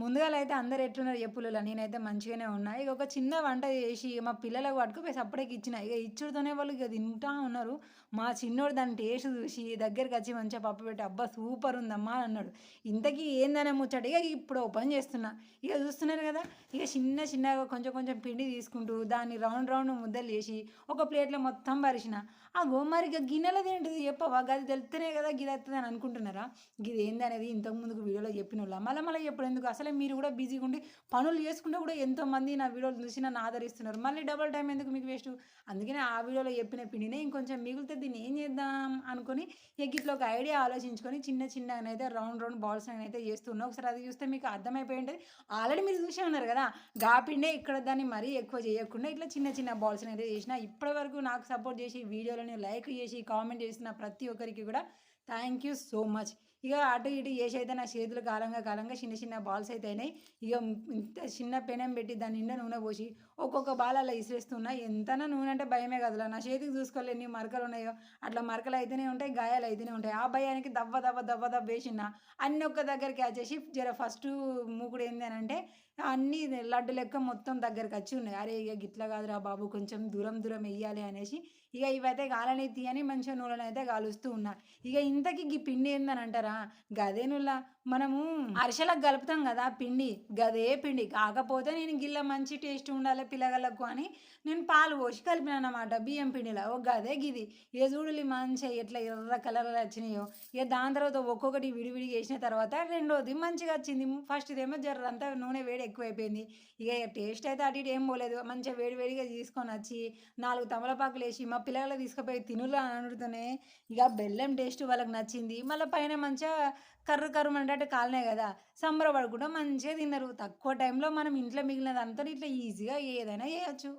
ముందుగా అయితే అందరు ఎట్లున్నారు? చెప్పులలో నేనైతే మంచిగానే ఉన్నా. ఇక ఒక చిన్న వంట చేసి మా పిల్లలకు పట్టుకుపోయి అప్పటికి ఇచ్చిన. ఇక ఇచ్చుడుతోనే వాళ్ళు ఇక తింటా ఉన్నారు. మా చిన్నోడు దాని టేస్ట్ చూసి దగ్గరికి వచ్చి మంచిగా పప్పు పెట్టి అబ్బా సూపర్ ఉందమ్మా అని అన్నాడు. ఇంతకీ ఏందనే ముచ్చట? ఇక ఇప్పుడు ఓపెన్ చేస్తున్నా. ఇక చూస్తున్నారు కదా? ఇక చిన్న చిన్నగా కొంచెం కొంచెం పిండి తీసుకుంటూ దాన్ని రౌండ్ రౌండ్ ముద్దలు చేసి ఒక ప్లేట్లో మొత్తం పరిచిన. ఆ గోమారి ఇక గిన్నెలో ఏంటిది చెప్పవా? గది తెలుస్తేనే కదా గిది అని అనుకుంటున్నారా? గిది ఏందనేది అనేది ఇంతకు ముందుకు వీడియోలో చెప్పిన వాళ్ళ మళ్ళీ మళ్ళీ ఎప్పుడు ఎందుకు అసలు మీరు కూడా బిజీగా ఉండి పనులు చేసుకుంటే కూడా ఎంతోమంది నా వీడియోలు చూసి నన్ను ఆదరిస్తున్నారు. మళ్ళీ డబల్ టైం ఎందుకు మీకు వేస్ట్? అందుకనే ఆ వీడియోలో చెప్పిన పిండినే ఇంకొంచెం మిగిలితే దీన్ని ఏం చేద్దాం అనుకుని ఇట్లా ఒక ఐడియా ఆలోచించుకొని చిన్న చిన్నగానైతే రౌండ్ రౌండ్ బాల్స్ అయితే చేస్తున్నా. ఒకసారి అది చూస్తే మీకు అర్థమైపోయి ఉంటుంది. ఆల్రెడీ మీరు చూసే ఉన్నారు కదా గాపిండే ఇక్కడ దాన్ని మరీ ఎక్కువ చేయకుండా ఇట్లా చిన్న చిన్న బాల్స్ అయితే చేసిన ఇప్పటి వరకు నాకు సపోర్ట్ చేసి వీడియోలని లైక్ చేసి కామెంట్ చేసిన ప్రతి ఒక్కరికి కూడా థ్యాంక్ యూ సో మచ్ ఇక అటు ఇటు ఏసైతే అయితే నా చేతులు కాలంగా కాలంగా చిన్న చిన్న బాల్స్ అయితే అయినాయి. ఇక ఇంత చిన్న పెనం పెట్టి దాని నిండా నూనె పోసి ఒక్కొక్క బాల్ అలా ఇసిరేస్తున్నా. ఎంతనా నూనె అంటే భయమే కదలా నా చేతికి చూసుకోవాలి ఎన్ని మరకలు ఉన్నాయో. అట్లా మరకలు అయితేనే ఉంటాయి గాయాలు అయితేనే ఉంటాయి. ఆ భయానికి దవ్వ దవ్వ దవ్వ దవ్వ వేసిన అన్ని ఒక్క దగ్గర క్యాచ్ చేసి జర ఫస్ట్ మూకుడు ఏంది అని అంటే అన్ని లడ్డు లెక్క మొత్తం దగ్గరికి వచ్చి ఉన్నాయి. అరే ఇక గిట్లా కాదురా బాబు కొంచెం దూరం దూరం వెయ్యాలి అనేసి ఇక ఇవైతే గాలని అని మంచిగా నూనెలు అయితే కాలుస్తూ ఉన్నా. ఇక ఇంతకి ఈ పిండి ఏందని అంటారా? గదేనులా మనము అరిసెలకు కలుపుతాం కదా పిండి గదే పిండి. కాకపోతే నేను గిల్ల మంచి టేస్ట్ ఉండాలి పిల్లగలకు అని నేను పాలు పోసి కలిపిన అన్నమాట బియ్యం పిండిలో. ఓ గదే గిది. ఏ చూడలి మంచిగా ఎట్లా ఎర్ర కలర్లు వచ్చినాయో. ఇక దాని తర్వాత ఒక్కొక్కటి విడివిడి చేసిన తర్వాత రెండోది మంచిగా వచ్చింది. ఫస్ట్ ఇదేమో జర్ర అంతా నూనె వేడి ఎక్కువైపోయింది. ఇక టేస్ట్ అయితే అటు ఇటు ఏం పోలేదు. మంచిగా వేడి వేడిగా తీసుకొని వచ్చి నాలుగు తమలపాకులు వేసి మా పిల్లలు తీసుకుపోయి తినులు అని అడుగుతూనే ఇక బెల్లం టేస్ట్ వాళ్ళకి నచ్చింది. మళ్ళీ పైన మంచిగా కర్ర కర్రు అంటే కాలనే కదా. సంబరపడకుండా మంచిగా తిన్నారు తక్కువ టైంలో మనం ఇంట్లో మిగిలినదంతా ఇట్లా ఈజీగా ఏదైనా చేయొచ్చు.